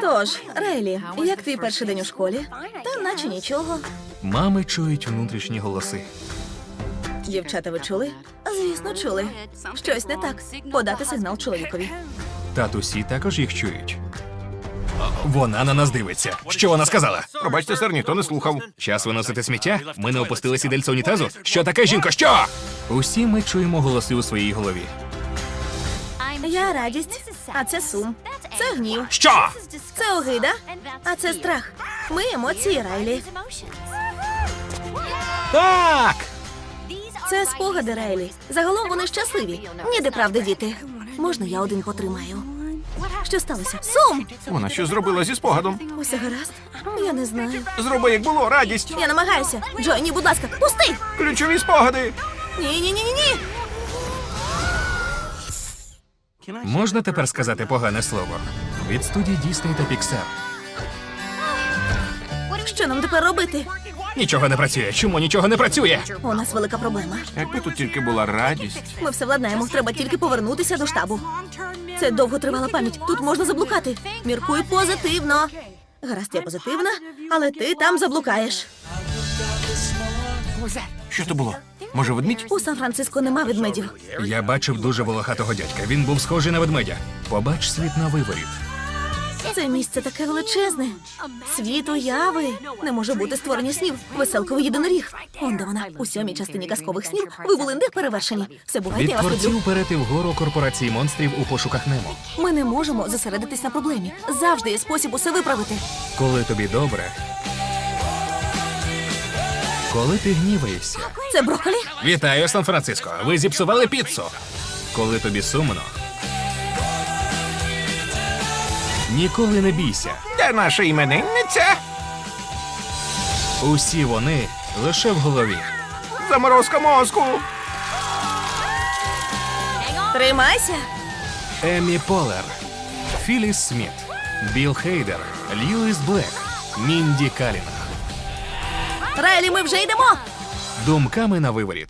Тож, Рейлі, як твій перший день у школі? Та наче нічого. Мами чують внутрішні голоси. Дівчата, ви чули? Звісно, чули. Щось не так. Подати сигнал чоловікові. Татусі також їх чують. Вона на нас дивиться. Що вона сказала? Пробачте, сер, ніхто не слухав. Час виносити сміття? Ми не опустили сідельце унітазу? Що таке, жінко? Що? Усі ми чуємо голоси у своїй голові. Я радість, а це сум. Це гнів. Що? Це огида, а це страх. Ми емоції Райлі. Так! Це спогади Райлі. Загалом вони щасливі. Ніде правди, діти. Можна я один потримаю? Що сталося? Сум! Вона що зробила зі спогадом? Усе гаразд? Я не знаю. Зроби, як було, радість. Я намагаюся. Джой, ні, будь ласка, пусти! Ключові спогади. Ні, ні, ні, ні. Можна тепер сказати погане слово? Від студії Дісней та Піксар. Що нам тепер робити? Нічого не працює. Чому нічого не працює? У нас велика проблема. Якби тут тільки була радість. Ми все владнаємо. Треба тільки повернутися до штабу. Це довготривала пам'ять. Тут можна заблукати. Міркуй позитивно. Гаразд, я позитивна, але ти там заблукаєш. Що то було? Може, ведмідь? У Сан-Франциско нема ведмедів. Я бачив дуже волохатого дядька. Він був схожий на ведмедя. Побач світ на виворіт. Це місце таке величезне. Світ уяви. Не може бути створення снів. Веселковий єдиноріг. Он де вона. У сьомій частині казкових снів ви були не перевершені. Все бувайте, Від я вас люблю. творців вгору корпорації монстрів у пошуках Немо. Ми не можемо зосередитись на проблемі. Завжди є спосіб усе виправити. Коли тобі добре. Коли ти гніваєшся. Це брокколі? Вітаю, Сан-Франциско. Ви зіпсували піцу. Коли тобі сумно. Ніколи не бійся. Де наша іменинниця? Усі вони лише в голові. Заморозка мозку. Тримайся. Емі Полер, Філіс Сміт, Білл Хейдер, Льюіс Блек, Мінді Каліна. Райлі, ми вже йдемо. Думками на виворіт.